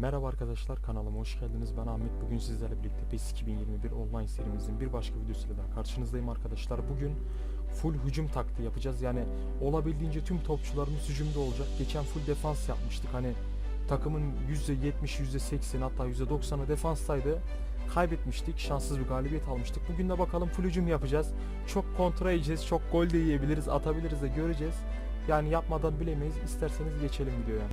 Merhaba arkadaşlar kanalıma hoş geldiniz. Ben Ahmet. Bugün sizlerle birlikte PES 2021 online serimizin bir başka videosuyla daha karşınızdayım arkadaşlar. Bugün full hücum taktiği yapacağız. Yani olabildiğince tüm topçularımız hücumda olacak. Geçen full defans yapmıştık. Hani takımın %70, %80 hatta %90'ı defanstaydı. Kaybetmiştik. Şanssız bir galibiyet almıştık. Bugün de bakalım full hücum yapacağız. Çok kontra edeceğiz. Çok gol de yiyebiliriz. Atabiliriz de göreceğiz. Yani yapmadan bilemeyiz. İsterseniz geçelim videoya.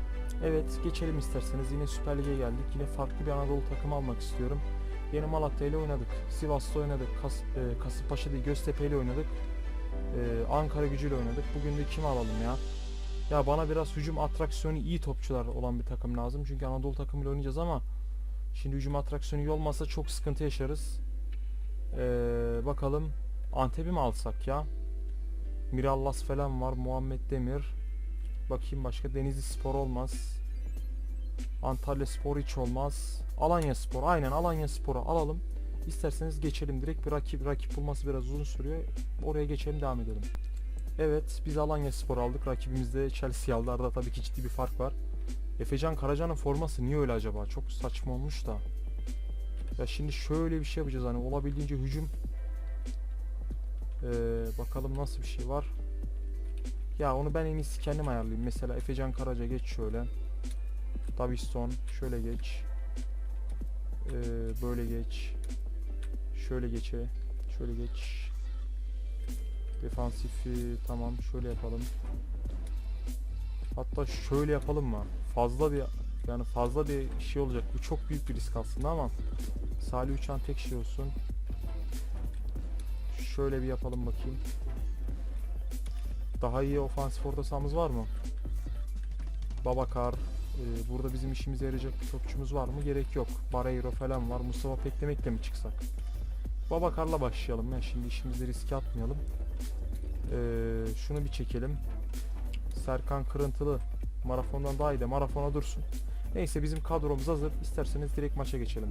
Evet geçelim isterseniz. Yine Süper Lig'e geldik. Yine farklı bir Anadolu takımı almak istiyorum. Yeni Malatya ile oynadık. Sivas'ta oynadık. Kas, e, Kasımpaşa değil Göztepe ile oynadık. E, Ankara gücüyle oynadık. Bugün de kimi alalım ya? Ya bana biraz hücum atraksiyonu iyi topçular olan bir takım lazım. Çünkü Anadolu takımıyla oynayacağız ama şimdi hücum atraksiyonu iyi olmazsa çok sıkıntı yaşarız. E, bakalım Antep'i mi alsak ya? Mirallas falan var. Muhammed Demir. Bakayım başka Denizli Spor olmaz. Antalya Spor hiç olmaz. Alanya Spor. Aynen Alanya Spor'u alalım. İsterseniz geçelim direkt bir rakip rakip bulması biraz uzun sürüyor. Oraya geçelim devam edelim. Evet biz Alanya Spor aldık. Rakibimiz de Chelsea aldı. Arada tabii ki ciddi bir fark var. Efecan Karaca'nın forması niye öyle acaba? Çok saçma olmuş da. Ya şimdi şöyle bir şey yapacağız hani olabildiğince hücum. Ee, bakalım nasıl bir şey var. Ya onu ben en iyisi kendim ayarlayayım. Mesela Efecan Karaca geç şöyle. Davisson şöyle geç. Ee, böyle geç. Şöyle geçe. Şöyle geç. Defansifi tamam şöyle yapalım. Hatta şöyle yapalım mı? Fazla bir yani fazla bir şey olacak. Bu çok büyük bir risk aslında ama Salih Uçan tek şey olsun. Şöyle bir yapalım bakayım. Daha iyi ofansif orta sahamız var mı? Babakar. e, burada bizim işimize yarayacak bir topçumuz var mı? Gerek yok. Barreiro falan var. Mustafa Peklemek'le mi çıksak? Babakar'la başlayalım ya. Şimdi işimizi riske atmayalım. E, şunu bir çekelim. Serkan Kırıntılı. Marafondan daha iyi de marafona dursun. Neyse bizim kadromuz hazır. İsterseniz direkt maça geçelim.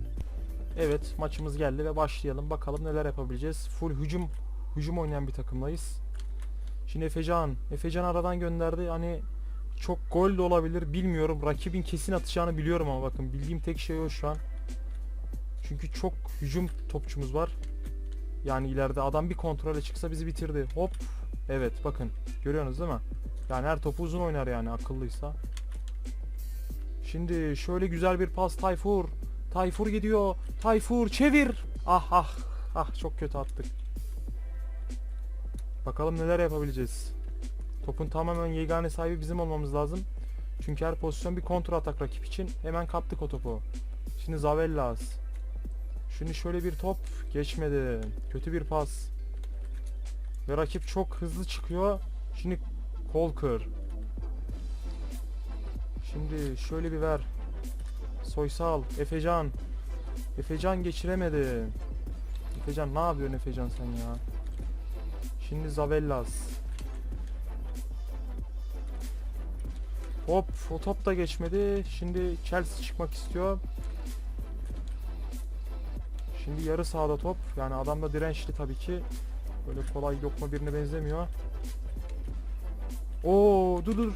Evet maçımız geldi ve başlayalım. Bakalım neler yapabileceğiz. Full hücum hücum oynayan bir takımdayız. Şimdi Efecan. Efecan aradan gönderdi. Hani çok gol de olabilir bilmiyorum. Rakibin kesin atacağını biliyorum ama bakın bildiğim tek şey o şu an. Çünkü çok hücum topçumuz var. Yani ileride adam bir kontrole çıksa bizi bitirdi. Hop. Evet bakın. Görüyorsunuz değil mi? Yani her topu uzun oynar yani akıllıysa. Şimdi şöyle güzel bir pas Tayfur. Tayfur gidiyor. Tayfur çevir. Ah ah. Ah çok kötü attık. Bakalım neler yapabileceğiz. Topun tamamen yegane sahibi bizim olmamız lazım. Çünkü her pozisyon bir kontra atak rakip için. Hemen kaptık o topu. Şimdi Zavellas. Şimdi şöyle bir top geçmedi. Kötü bir pas. Ve rakip çok hızlı çıkıyor. Şimdi Kolker. Şimdi şöyle bir ver. Soysal, Efecan. Efecan geçiremedi. Efecan ne yapıyorsun Efecan sen ya? Şimdi Zavellas. Hop o top da geçmedi. Şimdi Chelsea çıkmak istiyor. Şimdi yarı sahada top. Yani adam da dirençli tabii ki. Böyle kolay lokma birine benzemiyor. Oo dur dur.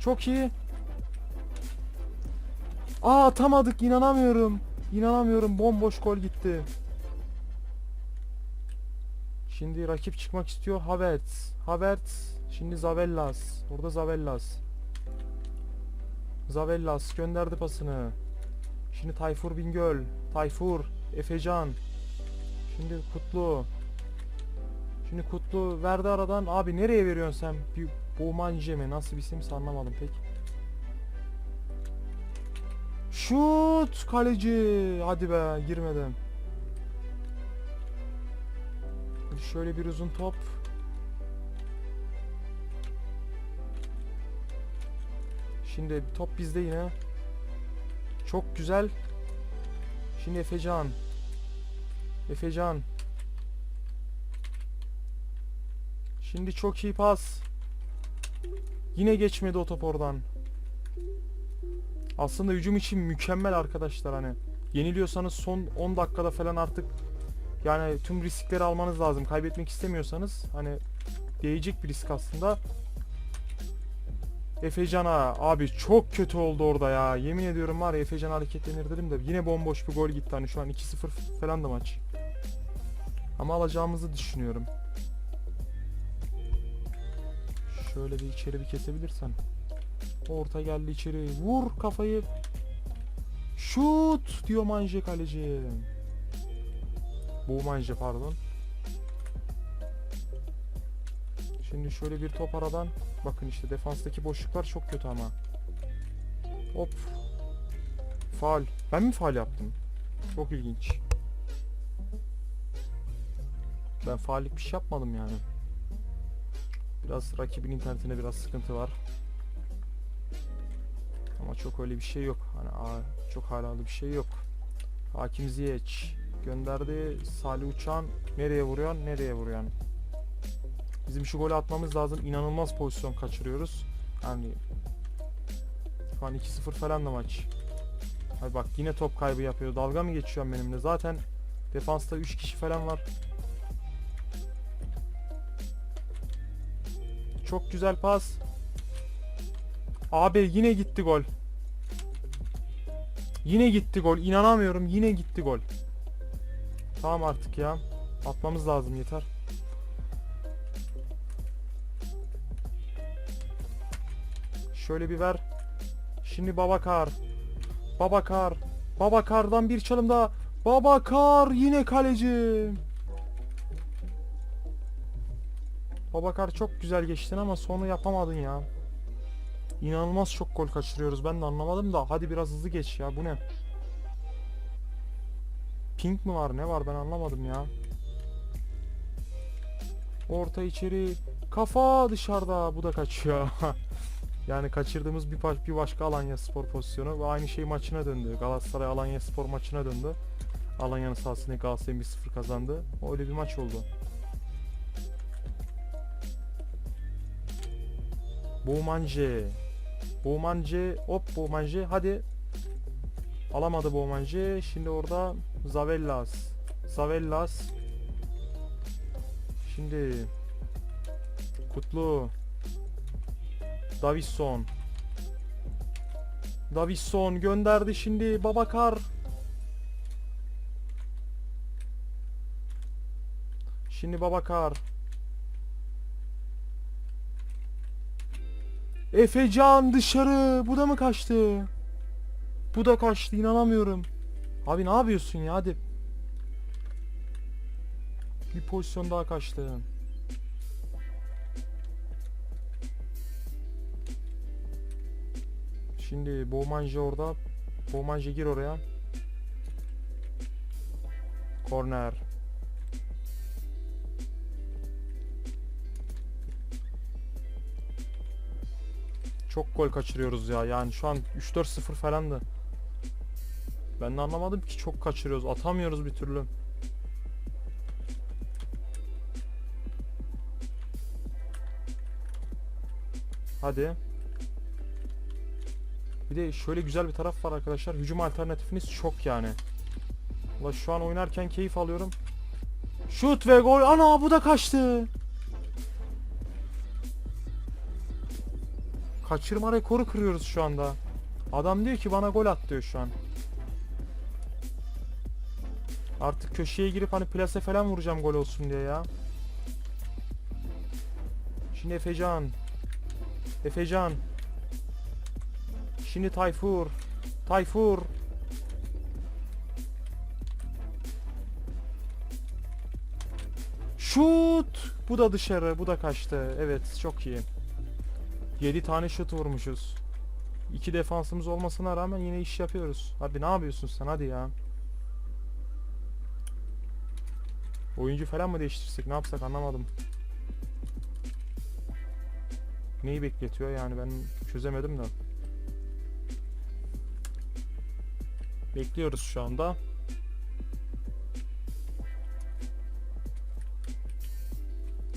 Çok iyi. Aa atamadık inanamıyorum. İnanamıyorum bomboş gol gitti. Şimdi rakip çıkmak istiyor. Havertz. Havertz. Şimdi Zavellas. Orada Zavellas. Zavellas gönderdi pasını. Şimdi Tayfur Bingöl. Tayfur. Efecan. Şimdi Kutlu. Şimdi Kutlu verdi aradan. Abi nereye veriyorsun sen? Bir Bomanje mi? Nasıl bir isimse anlamadım pek. Şut kaleci. Hadi be girmedim. Şöyle bir uzun top. Şimdi top bizde yine. Çok güzel. Şimdi Efecan. Efecan. Şimdi çok iyi pas. Yine geçmedi o top oradan. Aslında hücum için mükemmel arkadaşlar hani. Yeniliyorsanız son 10 dakikada falan artık yani tüm riskleri almanız lazım. Kaybetmek istemiyorsanız hani değecek bir risk aslında. Efecan'a abi çok kötü oldu orada ya. Yemin ediyorum var ya Efecan hareketlenir dedim de yine bomboş bir gol gitti hani şu an 2-0 falan da maç. Ama alacağımızı düşünüyorum. Şöyle bir içeri bir kesebilirsen. Orta geldi içeri. Vur kafayı. Şut diyor Manje kaleci. Bu Manje pardon. Şimdi şöyle bir top aradan. Bakın işte defanstaki boşluklar çok kötü ama. Hop. Faal. Ben mi faal yaptım? Çok ilginç. Ben faallik bir şey yapmadım yani. Biraz rakibin internetine biraz sıkıntı var. Ama çok öyle bir şey yok. Hani çok halalı bir şey yok. Hakim Ziyech gönderdi. Salih Uçan nereye vuruyor? Nereye vuruyor? Bizim şu golü atmamız lazım. İnanılmaz pozisyon kaçırıyoruz. Yani şu an 2-0 falan da maç. Hadi bak yine top kaybı yapıyor. Dalga mı geçiyorsun benimle? Zaten defansta 3 kişi falan var. Çok güzel pas. Abi yine gitti gol. Yine gitti gol. İnanamıyorum. Yine gitti gol. Tamam artık ya. Atmamız lazım yeter. Şöyle bir ver. Şimdi Babakar. Babakar. Babakar'dan bir çalım daha. Babakar yine kaleci. Babakar çok güzel geçtin ama sonu yapamadın ya. İnanılmaz çok gol kaçırıyoruz. Ben de anlamadım da. Hadi biraz hızlı geç ya. Bu ne? Pink mi var? Ne var? Ben anlamadım ya. Orta içeri. Kafa dışarıda. Bu da kaçıyor. yani kaçırdığımız bir, bir başka Alanya Spor pozisyonu ve aynı şey maçına döndü. Galatasaray Alanya Spor maçına döndü. Alanya'nın sahasında Galatasaray 1-0 kazandı. Öyle bir maç oldu. Boğmance. Boğmance. Hop Boğmance. Hadi. Alamadı Boğmance. Şimdi orada Zavellas. Zavellas. Şimdi Kutlu. Davison. Davison gönderdi şimdi Babakar. Şimdi Babakar. Efecan dışarı. Bu da mı kaçtı? Bu da kaçtı inanamıyorum. Abi ne yapıyorsun ya hadi. Bir pozisyon daha kaçtı. Şimdi Boğmanje orada. Boğmanje gir oraya. Korner. Çok gol kaçırıyoruz ya. Yani şu an 3-4-0 falandı. Ben de anlamadım ki çok kaçırıyoruz. Atamıyoruz bir türlü. Hadi. Bir de şöyle güzel bir taraf var arkadaşlar. Hücum alternatifiniz çok yani. Ulan şu an oynarken keyif alıyorum. Şut ve gol. Ana bu da kaçtı. Kaçırma rekoru kırıyoruz şu anda. Adam diyor ki bana gol at diyor şu an. Artık köşeye girip hani plase falan vuracağım gol olsun diye ya. Şimdi Efecan. Efecan. Şimdi Tayfur. Tayfur. Şut. Bu da dışarı. Bu da kaçtı. Evet çok iyi. 7 tane şut vurmuşuz. 2 defansımız olmasına rağmen yine iş yapıyoruz. Abi ne yapıyorsun sen hadi ya. Oyuncu falan mı değiştirsek ne yapsak anlamadım. Neyi bekletiyor yani ben çözemedim de. Bekliyoruz şu anda.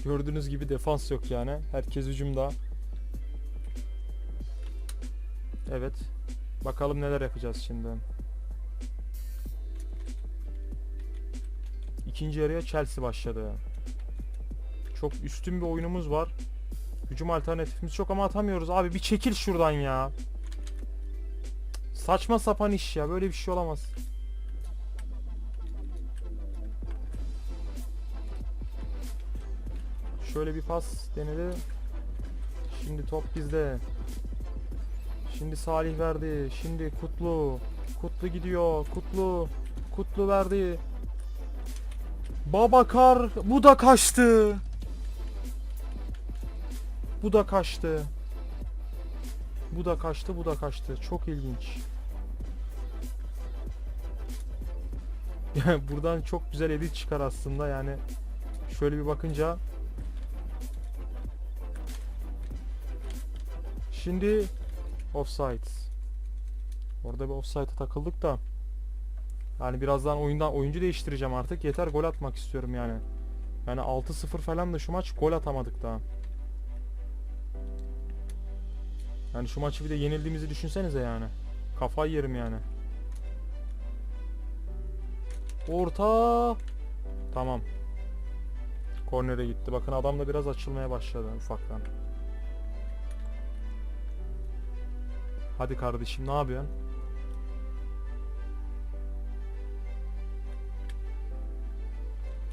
Gördüğünüz gibi defans yok yani. Herkes hücumda. Evet. Bakalım neler yapacağız şimdi. İkinci yarıya Chelsea başladı. Çok üstün bir oyunumuz var. Hücum alternatifimiz çok ama atamıyoruz. Abi bir çekil şuradan ya. Saçma sapan iş ya. Böyle bir şey olamaz. Şöyle bir pas denedi. Şimdi top bizde. Şimdi Salih verdi. Şimdi Kutlu. Kutlu gidiyor. Kutlu. Kutlu verdi. Babakar bu da kaçtı. Bu da kaçtı. Bu da kaçtı, bu da kaçtı. Çok ilginç. Yani buradan çok güzel edit çıkar aslında yani. Şöyle bir bakınca. Şimdi offside. Orada bir offside'a takıldık da. Yani birazdan oyundan oyuncu değiştireceğim artık. Yeter gol atmak istiyorum yani. Yani 6-0 falan da şu maç gol atamadık daha. Yani şu maçı bir de yenildiğimizi düşünsenize yani. Kafayı yerim yani. Orta. Tamam. Kornere gitti. Bakın adam da biraz açılmaya başladı ufaktan. Hadi kardeşim ne yapıyorsun?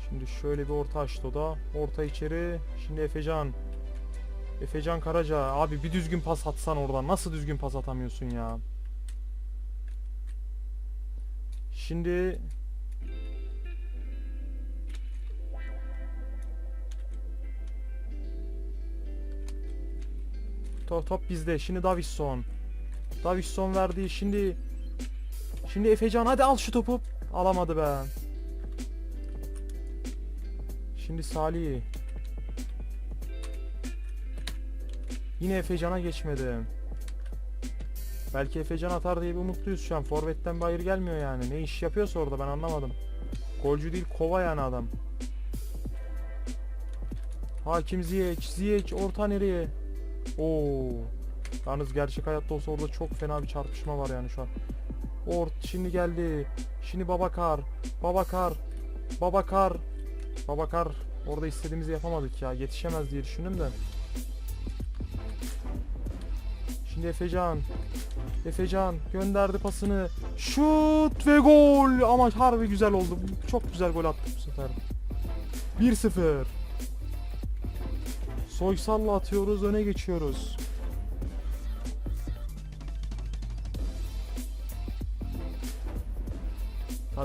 Şimdi şöyle bir orta açtı o da. Orta içeri. Şimdi Efecan. Efecan Karaca. Abi bir düzgün pas atsan oradan. Nasıl düzgün pas atamıyorsun ya? Şimdi Top, top bizde. Şimdi Davison. Davison verdi. Şimdi Şimdi Efecan hadi al şu topu. Alamadı be. Şimdi Salih. Yine Efecan'a geçmedi. Belki Efecan atar diye bir umutluyuz şu an. Forvet'ten bir hayır gelmiyor yani. Ne iş yapıyorsa orada ben anlamadım. Golcü değil kova yani adam. Hakim Ziyech. Ziyech orta nereye? Oo. Yalnız gerçek hayatta olsa orada çok fena bir çarpışma var yani şu an. Ort şimdi geldi. Şimdi Babakar. Babakar. Babakar. Babakar. Orada istediğimizi yapamadık ya. Yetişemez diye düşündüm de. Şimdi Efecan. Efecan gönderdi pasını. Şut ve gol. Ama harbi güzel oldu. Çok güzel gol attık bu sefer. 1-0. Soysal'la atıyoruz, öne geçiyoruz.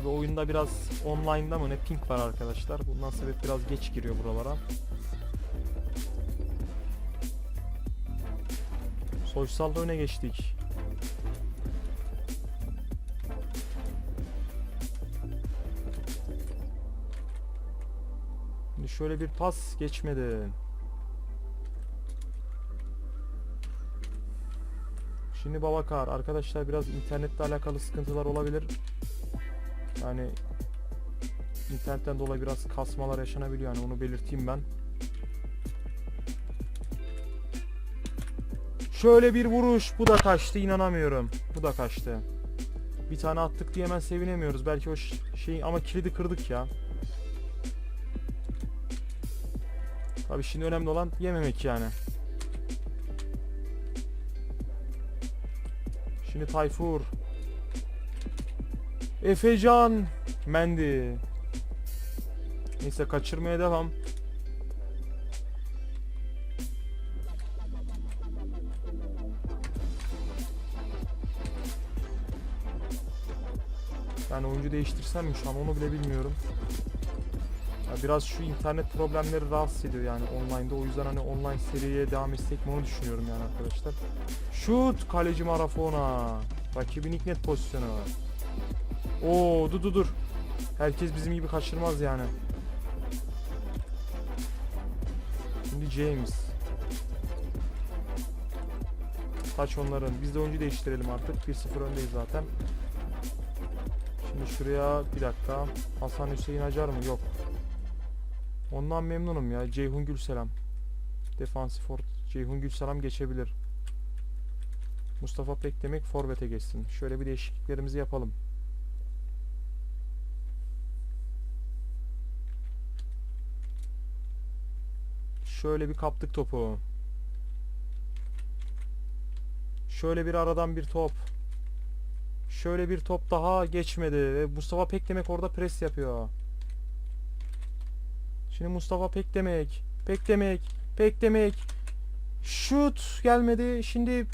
Tabi oyunda biraz online'da mı ne ping var arkadaşlar. Bundan sebep biraz geç giriyor buralara. Soysal'da öne geçtik. Şimdi şöyle bir pas geçmedi. Şimdi Babakar arkadaşlar biraz internetle alakalı sıkıntılar olabilir. Yani internetten dolayı biraz kasmalar yaşanabiliyor yani onu belirteyim ben. Şöyle bir vuruş bu da kaçtı inanamıyorum. Bu da kaçtı. Bir tane attık diye hemen sevinemiyoruz. Belki o şey ama kilidi kırdık ya. Tabii şimdi önemli olan yememek yani. Şimdi Tayfur. Efecan. Mendi. Neyse kaçırmaya devam. Ben oyuncu değiştirsem mi şu an onu bile bilmiyorum. Ya biraz şu internet problemleri rahatsız ediyor yani online'da. O yüzden hani online seriye devam etsek mi onu düşünüyorum yani arkadaşlar. Şut kaleci Marafona. Rakibin ilk net pozisyonu. Oo dur dur dur. Herkes bizim gibi kaçırmaz yani. Şimdi James. Taç onların. Biz de oyuncu değiştirelim artık. 1-0 öndeyiz zaten. Şimdi şuraya bir dakika. Hasan Hüseyin Acar mı? Yok. Ondan memnunum ya. Ceyhun Gülselam. Defansif or Ceyhun Gülselam geçebilir. Mustafa Pekdemek forvete geçsin. Şöyle bir değişikliklerimizi yapalım. Şöyle bir kaptık topu. Şöyle bir aradan bir top. Şöyle bir top daha geçmedi. Mustafa Pek demek orada pres yapıyor. Şimdi Mustafa Pek demek. Pek demek. Pek demek. Şut gelmedi. Şimdi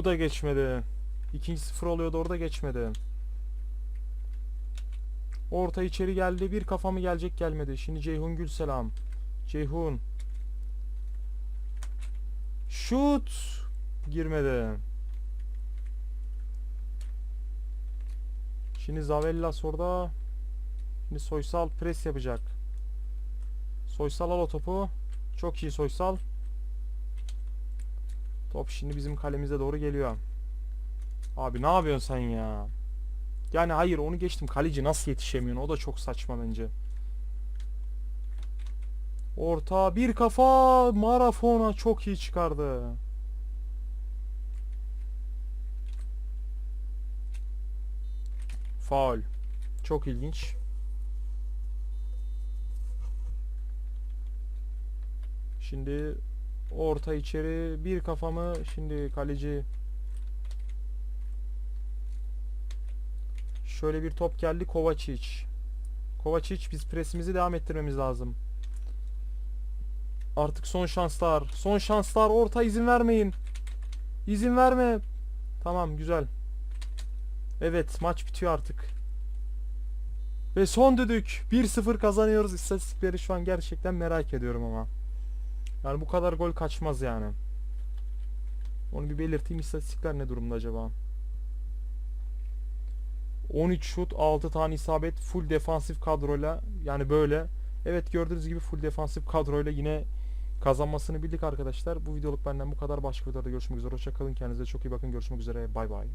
bu da geçmedi. İkinci sıfır oluyordu orada geçmedi. Orta içeri geldi. Bir kafa mı gelecek gelmedi. Şimdi Ceyhun Gülselam. Ceyhun. Şut. Girmedi. Şimdi Zavellas orada. Şimdi Soysal pres yapacak. Soysal al o topu. Çok iyi Soysal. Top şimdi bizim kalemize doğru geliyor. Abi ne yapıyorsun sen ya? Yani hayır onu geçtim. Kaleci nasıl yetişemiyorsun? O da çok saçma bence. Orta bir kafa Marafona çok iyi çıkardı. Faul. Çok ilginç. Şimdi orta içeri bir kafamı şimdi kaleci Şöyle bir top geldi Kovacic. Kovacic biz presimizi devam ettirmemiz lazım. Artık son şanslar. Son şanslar. Orta izin vermeyin. İzin verme. Tamam güzel. Evet maç bitiyor artık. Ve son düdük. 1-0 kazanıyoruz. İstatistikleri şu an gerçekten merak ediyorum ama. Yani bu kadar gol kaçmaz yani. Onu bir belirteyim. İstatistikler ne durumda acaba? 13 şut, 6 tane isabet, full defansif kadroyla yani böyle. Evet gördüğünüz gibi full defansif kadroyla yine kazanmasını bildik arkadaşlar. Bu videoluk benden bu kadar. Başka videoda görüşmek üzere. Hoşçakalın. Kendinize çok iyi bakın. Görüşmek üzere. Bay bay.